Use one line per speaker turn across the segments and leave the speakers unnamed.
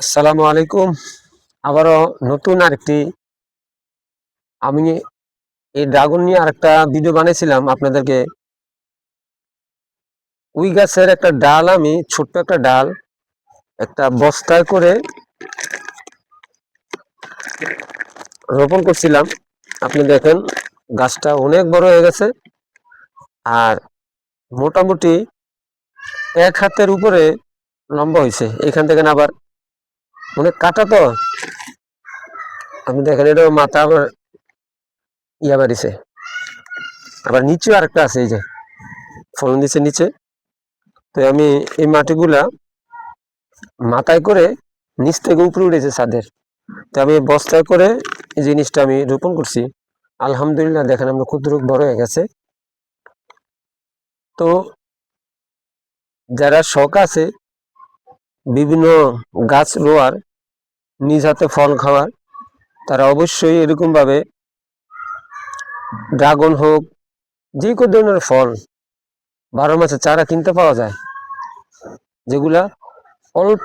আসসালামু আলাইকুম। আবারও নতুন আরেকটি আমি এই ড্রাগন নিয়ে আরেকটা ভিডিও বানিয়েছিলাম আপনাদেরকে। উই গাছের একটা ডাল, আমি ছোট্ট একটা ডাল, একটা বস্তায় করে রোপণ করছিলাম। আপনি দেখেন, গাছটা অনেক বড় হয়ে গেছে। আর মোটামুটি এক হাতের উপরে লম্বা হয়েছে এখান থেকে আবার অনেক কাটা তো। আপনি দেখেন এটা মাথা আবার ইয়া বাড়িছে। আবার নিচেও আরেকটা আছে এই যে ফলন দিছে নিচে। তো আমি এই মাটিগুলা মাথায় করে নিচ থেকে উপরে উঠেছে ছাদের। তো আমি বস্তায় করে এই জিনিসটা আমি রোপণ করছি। আলহামদুলিল্লাহ, দেখেন আমরা ক্ষুদ্র বড় হয়ে গেছে। তো যারা শখ আছে বিভিন্ন গাছ রোয়ার, নিজ হাতে ফল খাওয়ার, তারা অবশ্যই এরকমভাবে ড্রাগন হোক, যে কোনো ধরনের ফল বারো মাসে চারা কিনতে পাওয়া যায়, যেগুলা অল্প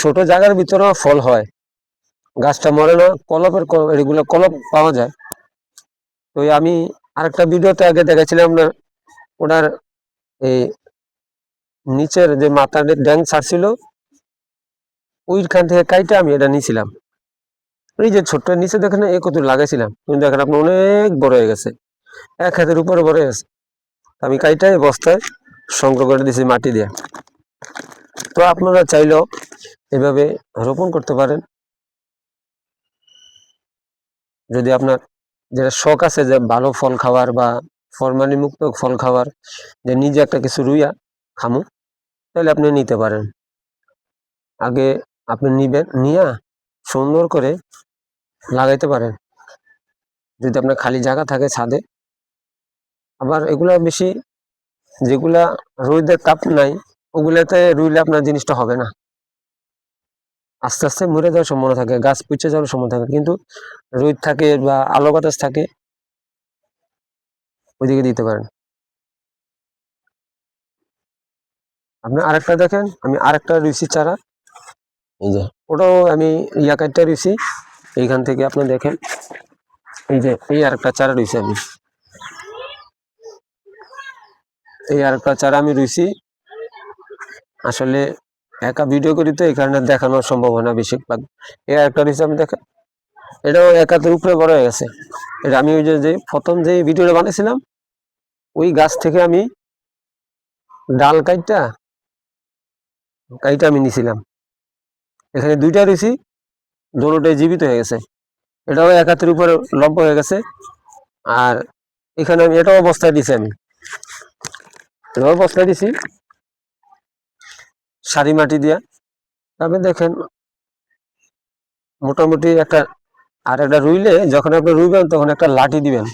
ছোট জায়গার ভিতরে ফল হয়। গাছটা মরে না, কলপের এগুলো কলপ পাওয়া যায়। তো আমি আরেকটা ভিডিওতে আগে দেখেছিলাম আপনার, ওনার এই নিচের যে মাথার ড্যাং ছাড়ছিল ওইখান থেকে কাইটা আমি এটা নিয়েছিলাম এই যে ছোট্ট নিচে দেখেন এ কত লাগাইছিলাম। কিন্তু দেখেন আপনার অনেক বড় হয়ে গেছে। এক হাতের উপরে বড় গেছে। আমি কাইটাই বস্তায় সংগ্রহ করে দিয়েছি মাটি দিয়ে। তো আপনারা চাইলেও এভাবে রোপণ করতে পারেন। যদি আপনার যেটা শখ আছে যে ভালো ফল খাওয়ার বা ফরমালি মুক্ত ফল খাওয়ার, যে নিজে একটা কিছু রুইয়া খামু, তাহলে আপনি নিতে পারেন। আগে আপনি নিবেন, নিয়া সুন্দর করে লাগাইতে পারেন। যদি আপনার খালি জায়গা থাকে ছাদে। আবার এগুলা বেশি যেগুলা রোদের তাপ নাই, ওগুলাতে রুইলে আপনার জিনিসটা হবে না। আস্তে আস্তে মরে যাওয়ার সম্ভাবনা থাকে, গাছ পুচে যাওয়ার সম্ভাবনা থাকে, কিন্তু রোদ থাকে বা আলো বাতাস থাকে, ওইদিকে দিতে পারেন। আপনি আরেকটা দেখেন, আমি আরেকটা রুইছি চারা। এই যে ওটাও আমি ইয়াকারটা রুইছি এইখান থেকে আপনি দেখেন। এই যে এই আরেকটা চারা রুইছি আমি। এই আর একটা চারা আমি রুইছি। আসলে একা ভিডিও করি তো, এই কারণে দেখানোর সম্ভাবনা বেশিরভাগ। এই আর একটা রুইছি আমি দেখেন। এটাও একাতের উপরে বড় হয়ে গেছে। এটা আমি ওই যে প্রথম যে ভিডিওটা বানিয়েছিলাম ওই গাছ থেকে আমি ডাল কাইটটা কাইটা আমি নিছিলাম। এখানে দুইটা রয়েছি দোনোটাই জীবিত হয়ে গেছে। এটাও এক উপরে লম্ব হয়ে গেছে। আর এখানে আমি এটাও অবস্থায় দিছি আমি। এটাও অবস্থায় দিছি। সারি মাটি দিয়া। আপনি দেখেন, মোটামুটি একটা, আর একটা রুইলে যখন আপনি রুইবেন তখন একটা লাঠি দিবেন।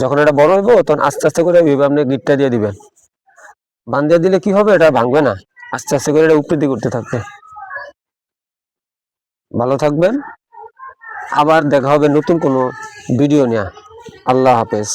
যখন এটা বড় হইব তখন আস্তে আস্তে করে এইভাবে আপনি গিটটা দিয়ে দিবেন। বান দিয়ে দিলে কি হবে? এটা ভাঙবে না। আস্তে আস্তে করে এটা উপরে করতে থাকবে। ভালো থাকবেন। আবার দেখা হবে নতুন কোনো ভিডিও নিয়ে। আল্লাহ হাফেজ।